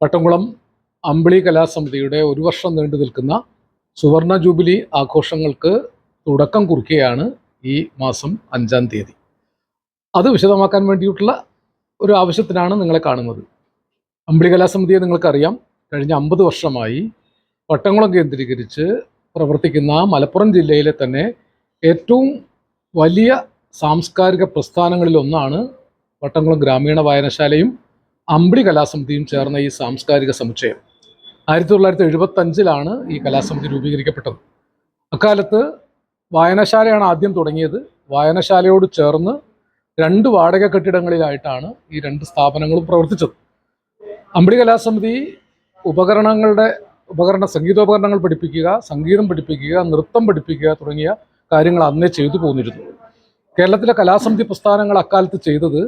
വട്ടംകുളം അമ്പിളി കലാസമിതിയുടെ ഒരു വർഷം നീണ്ടു നിൽക്കുന്ന സുവർണ ജൂബിലി ആഘോഷങ്ങൾക്ക് തുടക്കം കുറിക്കുകയാണ് ഈ മാസം അഞ്ചാം തീയതി. അത് വിശദമാക്കാൻ വേണ്ടിയിട്ടുള്ള ഒരു ആവശ്യത്തിനാണ് നിങ്ങളെ കാണുന്നത്. അമ്പിളി കലാസമിതിയെ നിങ്ങൾക്കറിയാം കഴിഞ്ഞ അമ്പത് വർഷമായി വട്ടംകുളം കേന്ദ്രീകരിച്ച് പ്രവർത്തിക്കുന്ന മലപ്പുറം ജില്ലയിലെ തന്നെ ഏറ്റവും വലിയ സാംസ്കാരിക പ്രസ്ഥാനങ്ങളിലൊന്നാണ് വട്ടംകുളം ഗ്രാമീണ വായനശാലയും അമ്പിളി കലാസമിതിയും ചേർന്ന ഈ സാംസ്കാരിക സമുച്ചയം ആയിരത്തി തൊള്ളായിരത്തി എഴുപത്തഞ്ചിലാണ് ഈ കലാസമിതി രൂപീകരിക്കപ്പെട്ടത്. അക്കാലത്ത് വായനശാലയാണ് ആദ്യം തുടങ്ങിയത്. വായനശാലയോട് ചേർന്ന് രണ്ട് വാടക കെട്ടിടങ്ങളിലായിട്ടാണ് ഈ രണ്ട് സ്ഥാപനങ്ങളും പ്രവർത്തിച്ചത്. അമ്പിളി കലാസമിതി ഉപകരണങ്ങളുടെ ഉപകരണ സംഗീതോപകരണങ്ങൾ പഠിപ്പിക്കുക സംഗീതം പഠിപ്പിക്കുക നൃത്തം പഠിപ്പിക്കുക തുടങ്ങിയ കാര്യങ്ങൾ അന്നേ ചെയ്തു പോന്നിരുന്നു. കേരളത്തിലെ കലാസമിതി പ്രസ്ഥാനങ്ങൾ അക്കാലത്ത് ചെയ്തത്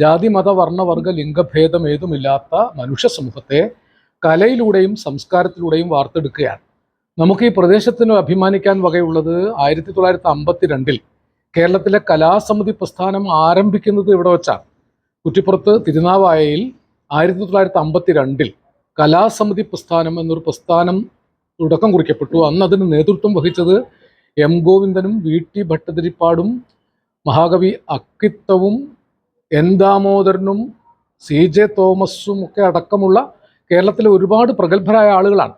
ജാതി മത വർണവർഗ ലിംഗഭേദം ഏതുമില്ലാത്ത മനുഷ്യ സമൂഹത്തെ കലയിലൂടെയും സംസ്കാരത്തിലൂടെയും വാർത്തെടുക്കുകയാണ്. നമുക്ക് ഈ പ്രദേശത്തിന് അഭിമാനിക്കാൻ വകയുള്ളത് ആയിരത്തി തൊള്ളായിരത്തി അമ്പത്തി രണ്ടിൽ കേരളത്തിലെ കലാസമിതി പ്രസ്ഥാനം ആരംഭിക്കുന്നത് ഇവിടെ വെച്ചാണ്. കുറ്റിപ്പുറത്ത് തിരുനാവായയിൽ ആയിരത്തി തൊള്ളായിരത്തി അമ്പത്തി രണ്ടിൽ കലാസമിതി പ്രസ്ഥാനം എന്നൊരു പ്രസ്ഥാനം തുടക്കം കുറിക്കപ്പെട്ടു. അന്ന് അതിന് നേതൃത്വം വഹിച്ചത് എം ഗോവിന്ദനും വി ടി ഭട്ടതിരിപ്പാടും മഹാകവി അക്കിത്തവും എൻ ദാമോദരനും സി ജെ തോമസും ഒക്കെ അടക്കമുള്ള കേരളത്തിലെ ഒരുപാട് പ്രഗത്ഭരായ ആളുകളാണ്.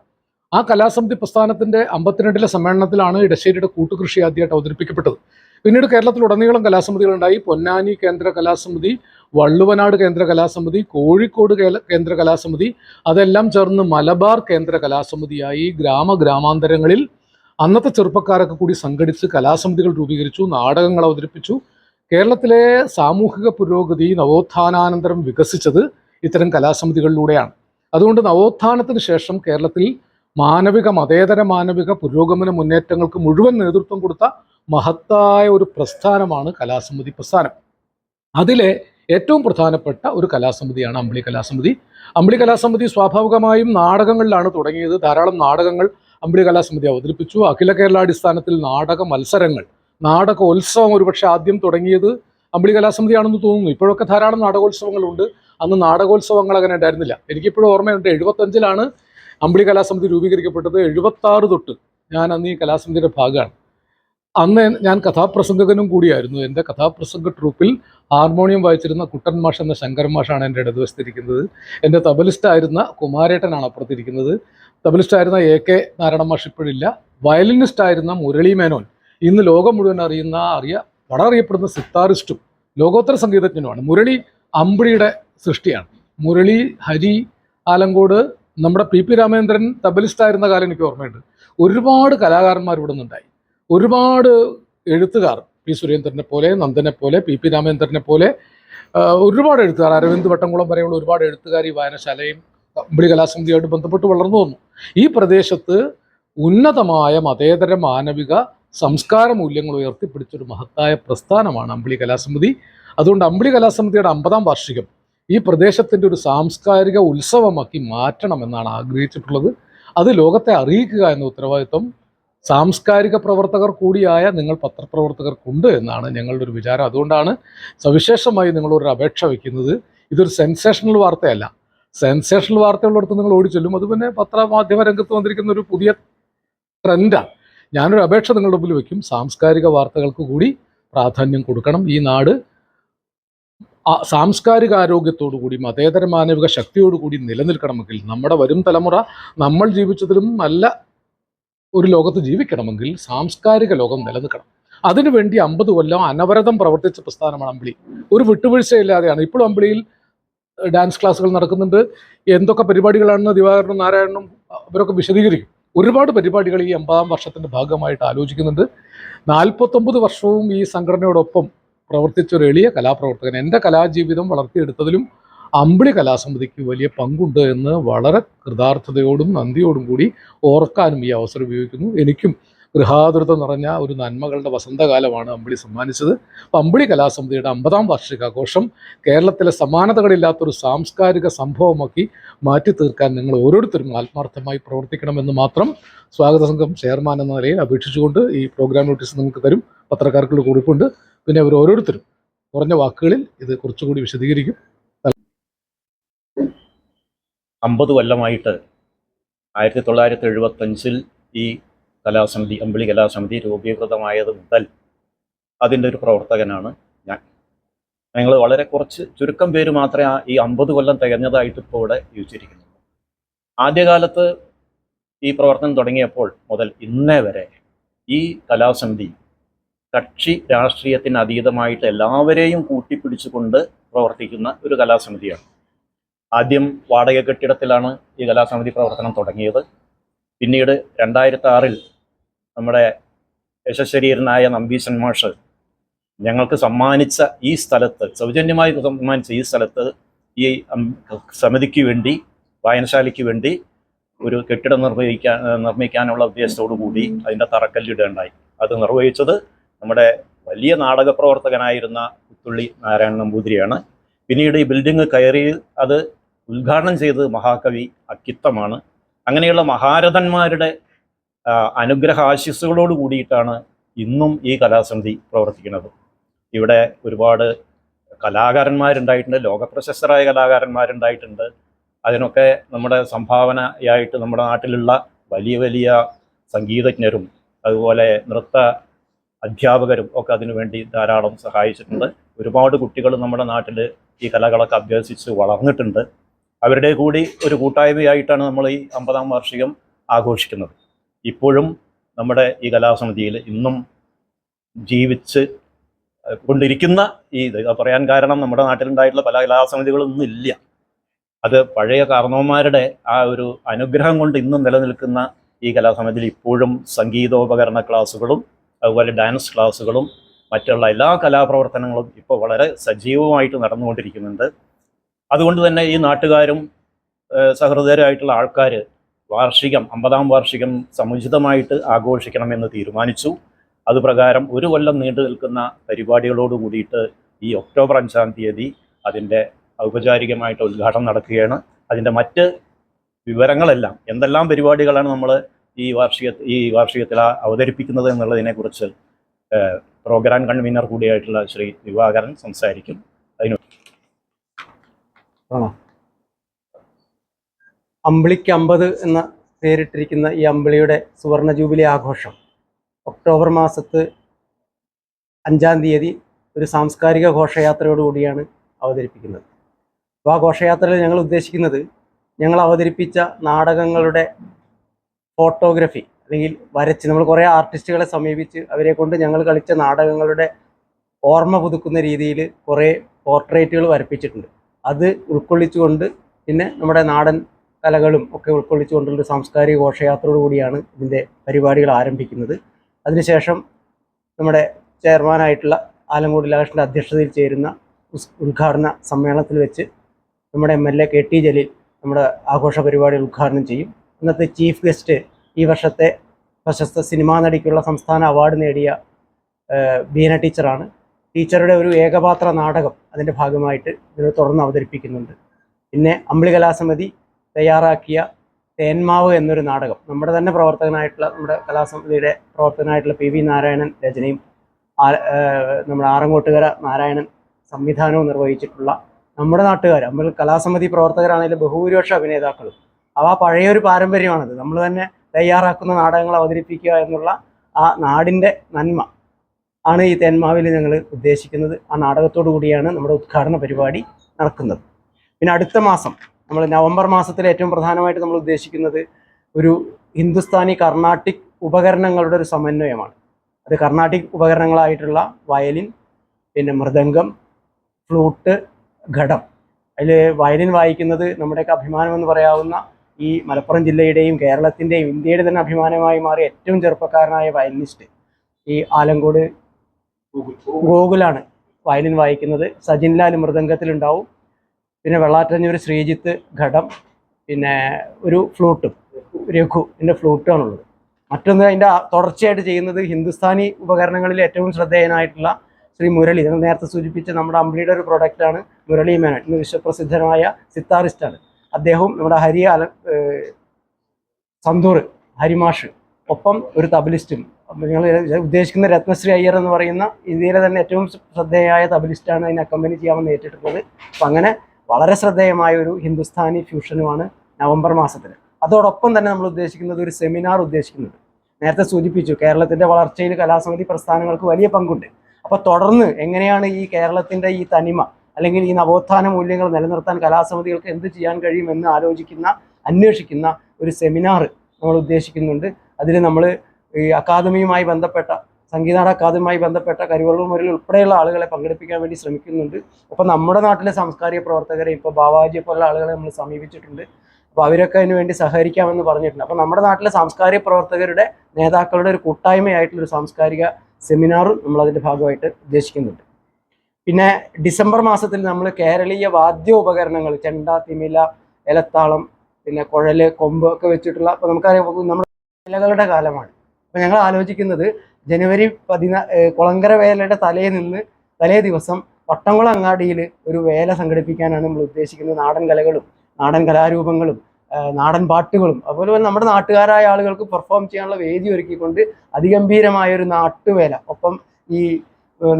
ആ കലാസമിതി പ്രസ്ഥാനത്തിന്റെ അമ്പത്തിരണ്ടിലെ സമ്മേളനത്തിലാണ് ഇടശ്ശേരിയുടെ കൂട്ടുകൃഷി ആദ്യമായിട്ട് അവതരിപ്പിക്കപ്പെട്ടത്. പിന്നീട് കേരളത്തിലുടനീളം കലാസമിതികളുണ്ടായി പൊന്നാനി കേന്ദ്ര കലാസമിതി വള്ളുവനാട് കേന്ദ്ര കലാസമിതി കോഴിക്കോട് കേന്ദ്ര കലാസമിതി അതെല്ലാം ചേർന്ന് മലബാർ കേന്ദ്ര കലാസമിതിയായി ഗ്രാമ ഗ്രാമാന്തരങ്ങളിൽ അന്നത്തെ ചെറുപ്പക്കാരൊക്കെ കൂടി സംഘടിച്ച് കലാസമിതികൾ രൂപീകരിച്ചു നാടകങ്ങൾ അവതരിപ്പിച്ചു കേരളത്തിലെ സാമൂഹിക പുരോഗതി നവോത്ഥാനാനന്തരം വികസിച്ചത് ഇത്തരം കലാസമിതികളിലൂടെയാണ്. അതുകൊണ്ട് നവോത്ഥാനത്തിന് ശേഷം കേരളത്തിൽ മാനവിക മതേതര മാനവിക പുരോഗമന മുന്നേറ്റങ്ങൾക്ക് മുഴുവൻ നേതൃത്വം കൊടുത്ത മഹത്തായ ഒരു പ്രസ്ഥാനമാണ് കലാസമിതി പ്രസ്ഥാനം. അതിലെ ഏറ്റവും പ്രധാനപ്പെട്ട ഒരു കലാസമിതിയാണ് അമ്പിളി കലാസമിതി. അമ്പിളി കലാസമിതി സ്വാഭാവികമായും നാടകങ്ങളിലാണ് തുടങ്ങിയത്. ധാരാളം നാടകങ്ങൾ അമ്പിളി കലാസമിതി അവതരിപ്പിച്ചു. അഖില കേരളാടിസ്ഥാനത്തിൽ നാടക മത്സരങ്ങൾ നാടകോത്സവം ഒരുപക്ഷെ ആദ്യം തുടങ്ങിയത് അമ്പിളി കലാസമിതിയാണെന്ന് തോന്നുന്നു. ഇപ്പോഴൊക്കെ ധാരാളം നാടകോത്സവങ്ങളുണ്ട്. അന്ന് നാടകോത്സവങ്ങൾ അങ്ങനെ ഉണ്ടായിരുന്നില്ല. എനിക്കിപ്പോഴും ഓർമ്മയുണ്ട് എഴുപത്തഞ്ചിലാണ് അമ്പിളി കലാസമിതി രൂപീകരിക്കപ്പെട്ടത്. എഴുപത്തി ആറ് തൊട്ട് ഞാൻ അന്ന് ഈ കലാസമിതിയുടെ ഭാഗമാണ്. അന്ന് ഞാൻ കഥാപ്രസംഗകനും കൂടിയായിരുന്നു. എന്റെ കഥാപ്രസംഗ ട്രൂപ്പിൽ ഹാർമോണിയം വായിച്ചിരുന്ന കുട്ടൻ മാഷ് എന്ന ശങ്കർ മാഷാണ് എന്റെ ഇടതുവശത്തിരിക്കുന്നത് എന്റെ തബലിസ്റ്റായിരുന്ന കുമാരേട്ടനാണ് അപ്പുറത്തിരിക്കുന്നത്. തബലിസ്റ്റായിരുന്ന എ കെ നാരായണ മാഷ് ഇപ്പോഴില്ല. വയലിനിസ്റ്റായിരുന്ന മുരളി മേനോൻ. ഇന്ന് ലോകം മുഴുവൻ അറിയുന്ന അറിയ വളരെ അറിയപ്പെടുന്ന സിത്താറിസ്റ്റും ലോകോത്തര സംഗീതജ്ഞനുമാണ്. മുരളി അമ്പിളിയുടെ സൃഷ്ടിയാണ്. മുരളി ഹരി ആലങ്കോട് നമ്മുടെ പി പി രാമേന്ദ്രൻ തബലിസ്റ്റായിരുന്ന കാലം എനിക്ക് ഓർമ്മയുണ്ട്. ഒരുപാട് കലാകാരന്മാർ ഇവിടെ നിന്നുണ്ടായി. ഒരുപാട് എഴുത്തുകാർ പി സുരേന്ദ്രനെ പോലെ നന്ദനെ പോലെ പി പി രാമേന്ദ്രനെ പോലെ ഒരുപാട് എഴുത്തുകാർ. അരവിന്ദ് വട്ടംകുളം വരെയുള്ള ഒരുപാട് എഴുത്തുകാർ ഈ വായനശാലയും അമ്പിളി കലാസമിതിയായിട്ട് ബന്ധപ്പെട്ട് വളർന്നു വന്നു. ഈ പ്രദേശത്ത് ഉന്നതമായ മതേതര മാനവിക സംസ്കാര മൂല്യങ്ങൾ ഉയർത്തിപ്പിടിച്ചൊരു മഹത്തായ പ്രസ്ഥാനമാണ് അമ്പിളി കലാസമിതി. അതുകൊണ്ട് അമ്പിളി കലാസമിതിയുടെ അമ്പതാം വാർഷികം ഈ പ്രദേശത്തിന്റെ ഒരു സാംസ്കാരിക ഉത്സവമാക്കി മാറ്റണമെന്നാണ് ആഗ്രഹിച്ചിട്ടുള്ളത്. അത് ലോകത്തെ അറിയിക്കുക എന്ന ഉത്തരവാദിത്വം സാംസ്കാരിക പ്രവർത്തകർ കൂടിയായ നിങ്ങൾ പത്രപ്രവർത്തകർക്കുണ്ട് എന്നാണ് ഞങ്ങളുടെ ഒരു വിചാരം. അതുകൊണ്ടാണ് സവിശേഷമായി നിങ്ങളൊരു അപേക്ഷ വയ്ക്കുന്നത്. ഇതൊരു സെൻസേഷണൽ വാർത്തയല്ല. സെൻസേഷണൽ വാർത്തയുള്ളിടത്ത് നിങ്ങൾ ഓടിച്ചെല്ലും അത് പിന്നെ പത്രമാധ്യമ രംഗത്ത് വന്നിരിക്കുന്ന ഒരു പുതിയ ട്രെൻഡാണ് ഞാനൊരു അപേക്ഷ നിങ്ങളുടെ മുമ്പിൽ വയ്ക്കും സാംസ്കാരിക വാർത്തകൾക്ക് കൂടി പ്രാധാന്യം കൊടുക്കണം. ഈ നാട് സാംസ്കാരിക ആരോഗ്യത്തോടു കൂടി മതേതര മാനവിക ശക്തിയോടുകൂടി നിലനിൽക്കണമെങ്കിൽ നമ്മുടെ വരും തലമുറ നമ്മൾ ജീവിച്ചതിലും നല്ല ഒരു ലോകത്ത് ജീവിക്കണമെങ്കിൽ സാംസ്കാരിക ലോകം നിലനിൽക്കണം. അതിനുവേണ്ടി അമ്പത് കൊല്ലം അനവരതം പ്രവർത്തിച്ച പ്രസ്ഥാനമാണ് അമ്പിളി. ഒരു വിട്ടുവീഴ്ചയില്ലാതെയാണ്. ഇപ്പോഴും അമ്പിളിയിൽ ഡാൻസ് ക്ലാസ്സുകൾ നടക്കുന്നുണ്ട്. എന്തൊക്കെ പരിപാടികളാണെന്ന് ദിവാകരനും നാരായണനും അവരൊക്കെ വിശദീകരിക്കും. ഒരുപാട് പരിപാടികൾ ഈ അമ്പതാം വർഷത്തിന്റെ ഭാഗമായിട്ട് ആലോചിക്കുന്നുണ്ട്. നാൽപ്പത്തൊമ്പത് വർഷവും ഈ സംഘടനയോടൊപ്പം പ്രവർത്തിച്ച ഒരു എളിയ കലാപ്രവർത്തകൻ. എന്റെ കലാജീവിതം വളർത്തിയെടുത്തതിലും അമ്പിളി കലാസമിതിക്ക് വലിയ പങ്കുണ്ട് എന്ന് വളരെ കൃതാർത്ഥതയോടും നന്ദിയോടും കൂടി ഓർക്കാനും ഈ അവസരം ഉപയോഗിക്കുന്നു. എനിക്കും ഗൃഹാതുരത നിറഞ്ഞ ഒരു നന്മകളുടെ വസന്തകാലമാണ് അമ്പിളി സമ്മാനിച്ചത്. അപ്പോൾ അമ്പിളി കലാസമിതിയുടെ അമ്പതാം വാർഷികാഘോഷം കേരളത്തിലെ സമാനതകളില്ലാത്തൊരു സാംസ്കാരിക സംഭവമാക്കി മാറ്റി തീർക്കാൻ നിങ്ങൾ ഓരോരുത്തരും ആത്മാർത്ഥമായി പ്രവർത്തിക്കണമെന്ന് മാത്രം സ്വാഗത സംഘം ചെയർമാൻ എന്ന നിലയിൽ അപേക്ഷിച്ചുകൊണ്ട് ഈ പ്രോഗ്രാം നോട്ടീസ് നിങ്ങൾക്ക് തരും. പത്രക്കാർക്കുള്ള കുറിപ്പുണ്ട് പിന്നെ അവർ ഓരോരുത്തരും കുറഞ്ഞ വാക്കുകളിൽ ഇത് കുറച്ചുകൂടി വിശദീകരിക്കും. അമ്പത് കൊല്ലമായിട്ട് ആയിരത്തി തൊള്ളായിരത്തി എഴുപത്തഞ്ചിൽ ഈ കലാസമിതി അമ്പിളി കലാസമിതി രൂപീകൃതമായത് മുതൽ അതിന്റെ ഒരു പ്രവർത്തകനാണ് ഞാൻ. ഞങ്ങൾ വളരെ കുറച്ച് ചുരുക്കം പേര് മാത്രമേ ഈ അമ്പത് കൊല്ലം തികഞ്ഞതായിട്ട് ഇപ്പോൾ ഇവിടെ യോജിച്ചിരിക്കുന്നുള്ളൂ. ആദ്യകാലത്ത് ഈ പ്രവർത്തനം തുടങ്ങിയപ്പോൾ മുതൽ ഇന്നേ വരെ ഈ കലാസമിതി കക്ഷി രാഷ്ട്രീയത്തിന് അതീതമായിട്ട് എല്ലാവരെയും കൂട്ടിപ്പിടിച്ചുകൊണ്ട് പ്രവർത്തിക്കുന്ന ഒരു കലാസമിതിയാണ്. ആദ്യം വാടക കെട്ടിടത്തിലാണ് ഈ കലാസമിതി പ്രവർത്തനം തുടങ്ങിയത്. പിന്നീട് രണ്ടായിരത്തി ആറിൽ നമ്മുടെ യശശരീരനായ നമ്പീശൻ മാഷ് ഞങ്ങൾക്ക് സമ്മാനിച്ച ഈ സ്ഥലത്ത് സൗജന്യമായി സമ്മാനിച്ച ഈ സ്ഥലത്ത് ഈ സമിതിക്ക് വേണ്ടി വായനശാലയ്ക്ക് വേണ്ടി ഒരു കെട്ടിടം നിർവഹിക്കാൻ നിർമ്മിക്കാനുള്ള ഉദ്ദേശത്തോടു കൂടി അതിന്റെ തറക്കല്ലിടുകയുണ്ടായി അത് നിർവഹിച്ചത് നമ്മുടെ വലിയ നാടക പ്രവർത്തകനായിരുന്ന പുത്തുള്ളി നാരായണ നമ്പൂതിരിയാണ്. പിന്നീട് ഈ ബിൽഡിംഗ് കയറി അത് ഉദ്ഘാടനം ചെയ്തത് മഹാകവി അക്കിത്തമാണ്. അങ്ങനെയുള്ള മഹാരഥന്മാരുടെ അനുഗ്രഹാശിസ്സുകളോട് കൂടിയിട്ടാണ് ഇന്നും ഈ കലാസമിതി പ്രവർത്തിക്കുന്നത്. ഇവിടെ ഒരുപാട് കലാകാരന്മാരുണ്ടായിട്ടുണ്ട് ലോകപ്രശസ്തരായ കലാകാരന്മാരുണ്ടായിട്ടുണ്ട്. അതിനൊക്കെ നമ്മുടെ സംഭാവനയായിട്ട് നമ്മുടെ നാട്ടിലുള്ള വലിയ വലിയ സംഗീതജ്ഞരും അതുപോലെ നൃത്ത അധ്യാപകരും ഒക്കെ അതിനുവേണ്ടി ധാരാളം സഹായിച്ചിട്ടുണ്ട്. ഒരുപാട് കുട്ടികൾ നമ്മുടെ നാട്ടിൽ ഈ കലകളൊക്കെ അഭ്യസിച്ച് വളർന്നിട്ടുണ്ട്. അവരുടെ കൂടി ഒരു കൂട്ടായ്മയായിട്ടാണ് നമ്മൾ ഈ അമ്പതാം വാർഷികം ആഘോഷിക്കുന്നത്. ഇപ്പോഴും നമ്മുടെ ഈ കലാസമിതിയിൽ ഇന്നും ജീവിച്ച് കൊണ്ടിരിക്കുന്ന ഈ പറയാൻ കാരണം നമ്മുടെ നാട്ടിലുണ്ടായിട്ടുള്ള പല കലാസമിതികളും ഇന്നും ഇല്ല. അത് പഴയ കാർണവന്മാരുടെ ആ ഒരു അനുഗ്രഹം കൊണ്ട് ഇന്നും നിലനിൽക്കുന്ന ഈ കലാസമിതിയിൽ ഇപ്പോഴും സംഗീതോപകരണ ക്ലാസ്സുകളും അതുപോലെ ഡാൻസ് ക്ലാസ്സുകളും മറ്റുള്ള എല്ലാ കലാപ്രവർത്തനങ്ങളും ഇപ്പോൾ വളരെ സജീവമായിട്ട് നടന്നുകൊണ്ടിരിക്കുന്നുണ്ട്. അതുകൊണ്ട് തന്നെ ഈ നാട്ടുകാരും സഹൃദയരായിട്ടുള്ള ആൾക്കാർ വാർഷികം അമ്പതാം വാർഷികം സമുചിതമായിട്ട് ആഘോഷിക്കണമെന്ന് തീരുമാനിച്ചു. അതുപ്രകാരം ഒരു കൊല്ലം നീണ്ടു നിൽക്കുന്ന പരിപാടികളോട് കൂടിയിട്ട് ഈ ഒക്ടോബർ അഞ്ചാം തീയതി അതിന്റെ ഔപചാരികമായിട്ട് ഉദ്ഘാടനം നടക്കുകയാണ്. അതിന്റെ മറ്റ് വിവരങ്ങളെല്ലാം എന്തെല്ലാം പരിപാടികളാണ് നമ്മൾ ഈ വാർഷിക ഈ വാർഷികത്തിൽ അവതരിപ്പിക്കുന്നത് എന്നുള്ളതിനെക്കുറിച്ച് പ്രോഗ്രാം കൺവീനർ കൂടിയായിട്ടുള്ള ശ്രീ ദിവാകരൻ സംസാരിക്കും. അമ്പിളിക്ക് അമ്പത് എന്ന പേരിട്ടിരിക്കുന്ന ഈ അമ്പിളിയുടെ സുവർണ ജൂബിലി ആഘോഷം ഒക്ടോബർ മാസത്ത് അഞ്ചാം തീയതി ഒരു സാംസ്കാരിക ഘോഷയാത്രയോടുകൂടിയാണ് അവതരിപ്പിക്കുന്നത്. അപ്പോൾ ആ ഘോഷയാത്രയിൽ ഞങ്ങൾ ഉദ്ദേശിക്കുന്നത് ഞങ്ങൾ അവതരിപ്പിച്ച നാടകങ്ങളുടെ ഫോട്ടോഗ്രഫി അല്ലെങ്കിൽ വരച്ച് നമ്മൾ കുറേ ആർട്ടിസ്റ്റുകളെ സമീപിച്ച് അവരെ കൊണ്ട് ഞങ്ങൾ കളിച്ച നാടകങ്ങളുടെ ഓർമ്മ പുതുക്കുന്ന രീതിയിൽ കുറേ പോർട്രേറ്റുകൾ വരപ്പിച്ചിട്ടുണ്ട്. അത് ഉൾക്കൊള്ളിച്ചുകൊണ്ട് പിന്നെ നമ്മുടെ നാടൻ കലകളും ഒക്കെ ഉൾക്കൊള്ളിച്ചുകൊണ്ടുള്ള സാംസ്കാരിക ഘോഷയാത്രയോടു കൂടിയാണ് ഇതിന്റെ പരിപാടികൾ ആരംഭിക്കുന്നത്. അതിനുശേഷം നമ്മുടെ ചെയർമാനായിട്ടുള്ള ആലങ്കോട് ലാകൃഷ്ണന്റെ അധ്യക്ഷതയിൽ ചേരുന്ന ഉദ്ഘാടന സമ്മേളനത്തിൽ വെച്ച് നമ്മുടെ M L A K T Jaleel നമ്മുടെ ആഘോഷ പരിപാടി ഉദ്ഘാടനം ചെയ്യും. ഇന്നത്തെ ചീഫ് ഗസ്റ്റ് ഈ വർഷത്തെ പ്രശസ്ത സിനിമാ നടിക്കുള്ള സംസ്ഥാന അവാർഡ് നേടിയ ബീന ടീച്ചറാണ്. ടീച്ചറുടെ ഒരു ഏകപാത്ര നാടകം അതിന്റെ ഭാഗമായിട്ട് ഇതിനെ തുടർന്ന് അവതരിപ്പിക്കുന്നുണ്ട്. പിന്നെ അമ്പിളി കലാസമിതി തയ്യാറാക്കിയ തേന്മാവ് എന്നൊരു നാടകം. നമ്മുടെ തന്നെ പ്രവർത്തകനായിട്ടുള്ള നമ്മുടെ കലാസമിതിയുടെ പ്രവർത്തകനായിട്ടുള്ള പി വി നാരായണൻ രചനയും നമ്മുടെ ആറങ്ങോട്ടുകര നാരായണൻ സംവിധാനവും നിർവഹിച്ചിട്ടുള്ള നമ്മുടെ നാട്ടുകാർ നമ്മൾ കലാസമിതി പ്രവർത്തകരാണെങ്കിലും ബഹുഭൂരിപക്ഷ അഭിനേതാക്കളും. അവ പഴയൊരു പാരമ്പര്യമാണത്. നമ്മൾ തന്നെ തയ്യാറാക്കുന്ന നാടകങ്ങൾ അവതരിപ്പിക്കുക എന്നുള്ള ആ നാടിന്റെ നന്മ. ആണ് ഈ തേന്മാവിൽ ഞങ്ങൾ ഉദ്ദേശിക്കുന്നത്. ആ നാടകത്തോടു കൂടിയാണ് നമ്മുടെ ഉദ്ഘാടന പരിപാടി നടക്കുന്നത്. പിന്നെ അടുത്ത മാസം നമ്മൾ നവംബർ മാസത്തിൽ ഏറ്റവും പ്രധാനമായിട്ട് നമ്മൾ ഉദ്ദേശിക്കുന്നത് ഒരു ഹിന്ദുസ്ഥാനി കർണാട്ടിക് ഉപകരണങ്ങളുടെ ഒരു സമന്വയമാണ്. അത് കർണാട്ടിക് ഉപകരണങ്ങളായിട്ടുള്ള വയലിൻ പിന്നെ മൃദംഗം ഫ്ലൂട്ട് ഘടം. അതിൽ വയലിൻ വായിക്കുന്നത് നമ്മുടെയൊക്കെ അഭിമാനം എന്ന് പറയാവുന്ന ഈ മലപ്പുറം ജില്ലയുടെയും കേരളത്തിന്റെയും ഇന്ത്യയുടെ തന്നെ അഭിമാനമായി മാറിയ ഏറ്റവും ചെറുപ്പക്കാരനായ വയലിനിസ്റ്റ് ഈ ആലങ്കോട് ഗോകുലാണ് വയലിൻ വായിക്കുന്നത്. സജിൻലാൽ മൃദംഗത്തിലുണ്ടാവും. പിന്നെ വെള്ളാറ്റഞ്ഞൂർ ശ്രീജിത്ത് ഘടം പിന്നെ ഒരു ഫ്ലൂട്ടും രഘു എന്റെ ഫ്ലൂട്ടാണുള്ളത്. മറ്റൊന്ന് അതിന്റെ തുടർച്ചയായിട്ട് ചെയ്യുന്നത് ഹിന്ദുസ്ഥാനി ഉപകരണങ്ങളിൽ ഏറ്റവും ശ്രദ്ധേയനായിട്ടുള്ള ശ്രീ മുരളി. നിങ്ങൾ നേരത്തെ സൂചിപ്പിച്ച നമ്മുടെ അമ്പിളിയുടെ ഒരു പ്രൊഡക്റ്റാണ് മുരളി മേനൻ. ഇന്ന് വിശ്വപ്രസിദ്ധനായ സിത്താറിസ്റ്റാണ്. അദ്ദേഹവും നമ്മുടെ ഹരി അല സന്തൂർ ഹരിമാഷ് ഒപ്പം ഒരു തബലിസ്റ്റും നിങ്ങൾ ഉദ്ദേശിക്കുന്ന രത്നശ്രീ അയ്യർ എന്ന് പറയുന്ന ഇന്ത്യയിലെ തന്നെ ഏറ്റവും ശ്രദ്ധേയമായ തബലിസ്റ്റാണ് അതിനെ അക്കമ്പനി ചെയ്യാമെന്ന് ഏറ്റിട്ടുള്ളത് അപ്പം അങ്ങനെ വളരെ ശ്രദ്ധേയമായ ഒരു ഹിന്ദുസ്ഥാനി ഫ്യൂഷനുമാണ് നവംബർ മാസത്തിൽ അതോടൊപ്പം തന്നെ നമ്മൾ ഉദ്ദേശിക്കുന്നത് ഒരു സെമിനാർ ഉദ്ദേശിക്കുന്നുണ്ട്. നേരത്തെ സൂചിപ്പിച്ചു കേരളത്തിന്റെ വളർച്ചയിൽ കലാസമിതി പ്രസ്ഥാനങ്ങൾക്ക് വലിയ പങ്കുണ്ട്. അപ്പോൾ തുടർന്ന് എങ്ങനെയാണ് ഈ കേരളത്തിന്റെ ഈ തനിമ അല്ലെങ്കിൽ ഈ നവോത്ഥാന മൂല്യങ്ങൾ നിലനിർത്താൻ കലാസമിതികൾക്ക് എന്ത് ചെയ്യാൻ കഴിയുമെന്ന് ആലോചിക്കുന്ന അന്വേഷിക്കുന്ന ഒരു സെമിനാർ നമ്മൾ ഉദ്ദേശിക്കുന്നുണ്ട്. അതിൽ നമ്മൾ ഈ അക്കാദമിയുമായി ബന്ധപ്പെട്ട സംഗീതാട അക്കാദമിയുമായി ബന്ധപ്പെട്ട കരുവള്ളൂർ മുരളി ഉൾപ്പെടെയുള്ള ആളുകളെ പങ്കെടുപ്പിക്കാൻ വേണ്ടി ശ്രമിക്കുന്നുണ്ട്. അപ്പോൾ നമ്മുടെ നാട്ടിലെ സാംസ്കാരിക പ്രവർത്തകരെ ഇപ്പോൾ ബാവാജിയെ പോലുള്ള ആളുകളെ നമ്മൾ സമീപിച്ചിട്ടുണ്ട്. അപ്പോൾ അവരൊക്കെ അതിന് വേണ്ടി സഹകരിക്കാമെന്ന് പറഞ്ഞിട്ടുണ്ട്. അപ്പോൾ നമ്മുടെ നാട്ടിലെ സാംസ്കാരിക പ്രവർത്തകരുടെ നേതാക്കളുടെ ഒരു കൂട്ടായ്മയായിട്ടുള്ളൊരു സാംസ്കാരിക സെമിനാറും നമ്മൾ അതിന്റെ ഭാഗമായിട്ട് ഉദ്ദേശിക്കുന്നുണ്ട്. പിന്നെ ഡിസംബർ മാസത്തിൽ നമ്മൾ കേരളീയ വാദ്യ ഉപകരണങ്ങൾ ചെണ്ട തിമില ഇലത്താളം പിന്നെ കുഴൽ കൊമ്പ് ഒക്കെ വെച്ചിട്ടുള്ള അപ്പോൾ നമുക്കറിയാം നമ്മുടെ കലകളുടെ കാലമാണ്. അപ്പോൾ ഞങ്ങൾ ആലോചിക്കുന്നത് ജനുവരി പതിനാ കുളങ്കര വേലയുടെ തലേ നിന്ന് തലേ ദിവസം വട്ടംകുളം അങ്ങാടിയിൽ ഒരു വേല സംഘടിപ്പിക്കാനാണ് നമ്മൾ ഉദ്ദേശിക്കുന്നത്. നാടൻ കലകളും നാടൻ കലാരൂപങ്ങളും നാടൻ പാട്ടുകളും അതുപോലെ നമ്മുടെ നാട്ടുകാരായ ആളുകൾക്ക് പെർഫോം ചെയ്യാനുള്ള വേദി ഒരുക്കിക്കൊണ്ട് അതിഗംഭീരമായ ഒരു നാട്ടുവേല. ഒപ്പം ഈ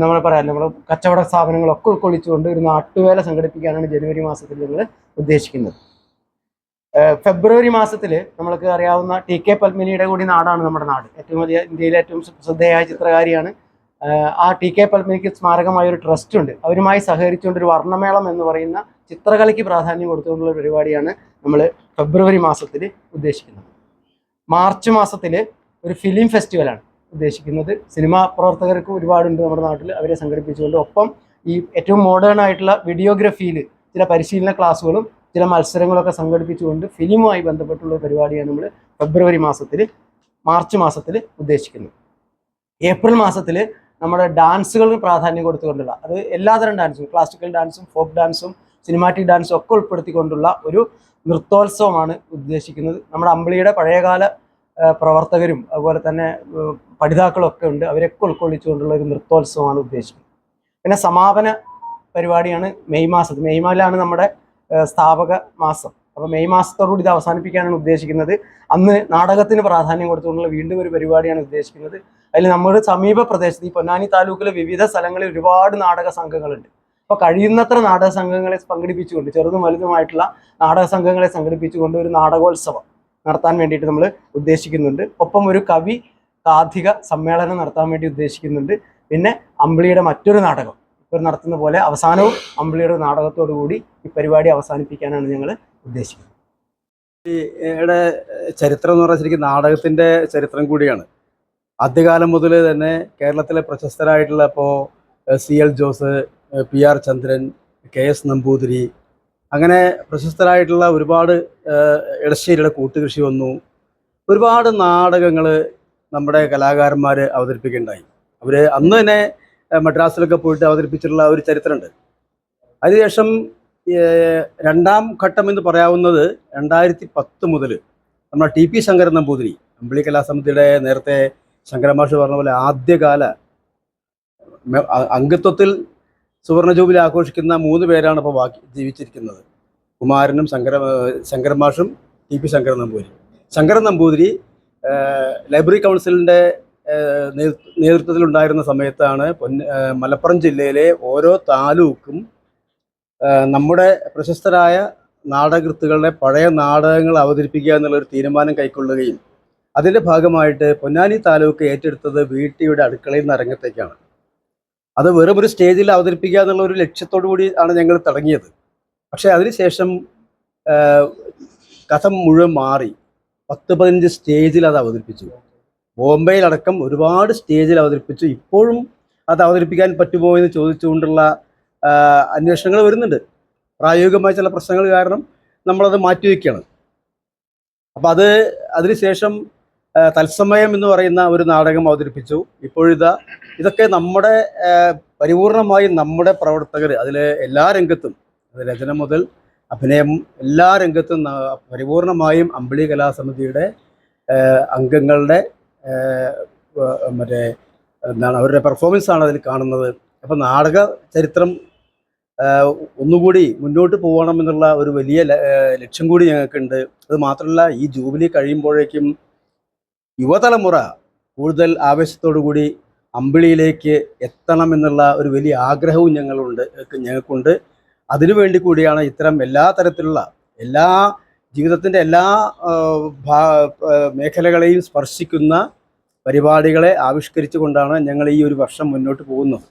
നമ്മൾ പറയാം നമ്മൾ കച്ചവട സ്ഥാപനങ്ങളൊക്കെ ഉൾക്കൊള്ളിച്ചുകൊണ്ട് ഒരു നാട്ടുവേല സംഘടിപ്പിക്കാനാണ് ജനുവരി മാസത്തിൽ ഞങ്ങൾ ഉദ്ദേശിക്കുന്നത്. ഫെബ്രുവരി മാസത്തിൽ നമ്മൾക്ക് അറിയാവുന്ന ടി കെ പത്മിനിയുടെ കൂടി നാടാണ് നമ്മുടെ നാട്. ഏറ്റവും വലിയ ഇന്ത്യയിലെ ഏറ്റവും ശ്രദ്ധേയായ ചിത്രകാരിയാണ്. ആ ടി കെ പത്മിനിക്ക് സ്മാരകമായ ഒരു ട്രസ്റ്റ് ഉണ്ട്. അവരുമായി സഹകരിച്ചുകൊണ്ട് ഒരു വർണമേളം എന്ന് പറയുന്ന ചിത്രകലയ്ക്ക് പ്രാധാന്യം കൊടുത്തുകൊണ്ടുള്ള പരിപാടിയാണ് നമ്മൾ ഫെബ്രുവരി മാസത്തിൽ ഉദ്ദേശിക്കുന്നത്. മാർച്ച് മാസത്തിൽ ഒരു ഫിലിം ഫെസ്റ്റിവലാണ് ഉദ്ദേശിക്കുന്നത്. സിനിമാ പ്രവർത്തകർക്ക് ഒരുപാടുണ്ട് നമ്മുടെ നാട്ടിൽ അവരെ സംഘടിപ്പിച്ചുകൊണ്ട്. ഒപ്പം ഈ ഏറ്റവും മോഡേൺ ആയിട്ടുള്ള വീഡിയോഗ്രഫിയിൽ ചില പരിശീലന ക്ലാസ്സുകളും ചില മത്സരങ്ങളൊക്കെ സംഘടിപ്പിച്ചുകൊണ്ട് ഫിലിമുമായി ബന്ധപ്പെട്ടുള്ള പരിപാടിയാണ് നമ്മൾ ഫെബ്രുവരി മാസത്തിൽ മാർച്ച് മാസത്തിൽ ഉദ്ദേശിക്കുന്നത്. ഏപ്രിൽ മാസത്തിൽ നമ്മുടെ ഡാൻസുകളിന് പ്രാധാന്യം കൊടുത്തുകൊണ്ടുള്ള അത് എല്ലാതരം ഡാൻസും ക്ലാസിക്കൽ ഡാൻസും ഫോക്ക് ഡാൻസും സിനിമാറ്റിക് ഡാൻസും ഒക്കെ ഉൾപ്പെടുത്തിക്കൊണ്ടുള്ള ഒരു നൃത്തോത്സവമാണ് ഉദ്ദേശിക്കുന്നത്. നമ്മുടെ അമ്പിളിയുടെ പഴയകാല പ്രവർത്തകരും അതുപോലെ തന്നെ പഠിതാക്കളൊക്കെ ഉണ്ട്. അവരൊക്കെ ഉൾക്കൊള്ളിച്ചുകൊണ്ടുള്ള ഒരു നൃത്തോത്സവമാണ് ഉദ്ദേശിക്കുന്നത്. പിന്നെ സമാപന പരിപാടിയാണ് മെയ് മാസത്തിൽ. മെയ് മാസിലാണ് നമ്മുടെ സ്ഥാപക മാസം. അപ്പോൾ മെയ് മാസത്തോടുകൂടി ഇത് അവസാനിപ്പിക്കാനാണ് ഉദ്ദേശിക്കുന്നത്. അന്ന് നാടകത്തിന് പ്രാധാന്യം കൊടുത്തുകൊണ്ടുള്ള വീണ്ടും ഒരു പരിപാടിയാണ് ഉദ്ദേശിക്കുന്നത്. അതിൽ നമ്മുടെ സമീപ പ്രദേശത്ത് ഈ പൊന്നാനി താലൂക്കിലെ വിവിധ സ്ഥലങ്ങളിൽ ഒരുപാട് നാടക സംഘങ്ങളുണ്ട്. അപ്പോൾ കഴിയുന്നത്ര നാടക സംഘങ്ങളെ പങ്കെടുപ്പിച്ചുകൊണ്ട് ചെറുതും വലുതുമായിട്ടുള്ള നാടക സംഘങ്ങളെ സംഘടിപ്പിച്ചുകൊണ്ട് ഒരു നാടകോത്സവം നടത്താൻ വേണ്ടിയിട്ട് നമ്മൾ ഉദ്ദേശിക്കുന്നുണ്ട്. ഒപ്പം ഒരു കവി കാഥിക സമ്മേളനം നടത്താൻ വേണ്ടി ഉദ്ദേശിക്കുന്നുണ്ട്. പിന്നെ അമ്പിളിയുടെ മറ്റൊരു നാടകം. ഇപ്പോൾ നടത്തുന്ന പോലെ അവസാനവും അമ്പിളിയുടെ നാടകത്തോടു കൂടി ഈ പരിപാടി അവസാനിപ്പിക്കാനാണ് ഞങ്ങൾ ഉദ്ദേശിക്കുന്നത്. ഇവിടെ ചരിത്രം എന്ന് പറഞ്ഞാൽ ശരിക്കും നാടകത്തിന്റെ ചരിത്രം കൂടിയാണ്. ആദ്യകാലം മുതൽ തന്നെ കേരളത്തിലെ പ്രശസ്തരായിട്ടുള്ള ഇപ്പോൾ C L Jose P R Chandran K S Namboothiri അങ്ങനെ പ്രശസ്തരായിട്ടുള്ള ഒരുപാട് ഇടശ്ശേരിയുടെ കൂട്ടുകൃഷി വന്നു. ഒരുപാട് നാടകങ്ങൾ നമ്മുടെ കലാകാരന്മാർ അവതരിപ്പിക്കുകയുണ്ടായി. അവർ അന്ന് തന്നെ മദ്രാസിലൊക്കെ പോയിട്ട് അവതരിപ്പിച്ചിട്ടുള്ള ഒരു ചരിത്രമുണ്ട്. അതിനുശേഷം രണ്ടാം ഘട്ടം എന്ന് പറയാവുന്നത് രണ്ടായിരത്തി പത്ത് മുതൽ നമ്മുടെ ടി പി ശങ്കരൻ നമ്പൂതിരി അമ്പിളി കലാസമിതിയുടെ നേരത്തെ ശങ്കരമാഷ് പറഞ്ഞ പോലെ ആദ്യകാല അംഗത്വത്തിൽ സുവർണ ജൂബിലി ആഘോഷിക്കുന്ന മൂന്ന് പേരാണ് ഇപ്പോൾ ബാക്കി ജീവിച്ചിരിക്കുന്നത്. കുമാരനും Shankara ശങ്കരമാഷും T P Sankaran Namboothiri. Sankaran Namboothiri library കൗൺസിലിന്റെ നേതൃത്വത്തിലുണ്ടായിരുന്ന സമയത്താണ് പൊന്ന മലപ്പുറം ജില്ലയിലെ ഓരോ താലൂക്കും നമ്മുടെ പ്രശസ്തരായ നാടകൃത്തുക്കളുടെ പഴയ നാടകങ്ങൾ അവതരിപ്പിക്കുക എന്നുള്ളൊരു തീരുമാനം കൈക്കൊള്ളുകയും അതിന്റെ ഭാഗമായിട്ട് പൊന്നാനി താലൂക്ക് ഏറ്റെടുത്തത് വീട്ടിയുടെ അടുക്കളയിൽ നിന്ന് അരങ്ങത്തേക്കാണ്. അത് വെറും ഒരു സ്റ്റേജിൽ അവതരിപ്പിക്കുക എന്നുള്ള ഒരു ലക്ഷ്യത്തോടു കൂടി ആണ് ഞങ്ങൾ തുടങ്ങിയത്. പക്ഷേ അതിനുശേഷം കഥ മുഴുവൻ മാറി പത്ത് പതിനഞ്ച് സ്റ്റേജിൽ അത് അവതരിപ്പിച്ചു. ബോംബെയിലടക്കം ഒരുപാട് സ്റ്റേജിൽ അവതരിപ്പിച്ചു. ഇപ്പോഴും അത് അവതരിപ്പിക്കാൻ പറ്റുമോ എന്ന് ചോദിച്ചുകൊണ്ടുള്ള അന്വേഷണങ്ങൾ വരുന്നുണ്ട്. പ്രായോഗികമായ ചില പ്രശ്നങ്ങൾ കാരണം നമ്മളത് മാറ്റിവെക്കുകയാണ് അപ്പം അത് അതിനുശേഷം തത്സമയം എന്ന് പറയുന്ന ഒരു നാടകം അവതരിപ്പിച്ചു. ഇപ്പോഴിതാ ഇതൊക്കെ നമ്മുടെ പരിപൂർണമായി നമ്മുടെ പ്രവർത്തകർ അതിൽ എല്ലാ രംഗത്തും അത് രചന മുതൽ അഭിനയം എല്ലാ രംഗത്തും പരിപൂർണമായും അമ്പിളി കലാസമിതിയുടെ അംഗങ്ങളുടെ മറ്റേ എന്താണ് അവരുടെ പെർഫോമൻസ് ആണ് അതിൽ കാണുന്നത്. അപ്പം നാടക ചരിത്രം ഒന്നുകൂടി മുന്നോട്ട് പോകണം എന്നുള്ള ഒരു വലിയ ലക്ഷ്യം കൂടി ഞങ്ങൾക്കുണ്ട്. അത് മാത്രമല്ല ഈ ജൂബിലി കഴിയുമ്പോഴേക്കും യുവതലമുറ കൂടുതൽ ആവേശത്തോടു കൂടി അമ്പിളിയിലേക്ക് എത്തണം എന്നുള്ള ഒരു വലിയ ആഗ്രഹവും ഞങ്ങളുണ്ട് ഞങ്ങൾക്കുണ്ട്. അതിനുവേണ്ടി കൂടിയാണ് ഇത്തരം എല്ലാ തരത്തിലുള്ള എല്ലാ ജീവിതത്തിന്റെ എല്ലാ മേഖലകളെയും സ്പർശിക്കുന്ന പരിപാടികളെ ആവിഷ്കരിച്ചുകൊണ്ടാണ് ഞങ്ങൾ ഈ ഒരു വർഷം മുന്നോട്ട് പോകുന്നത്.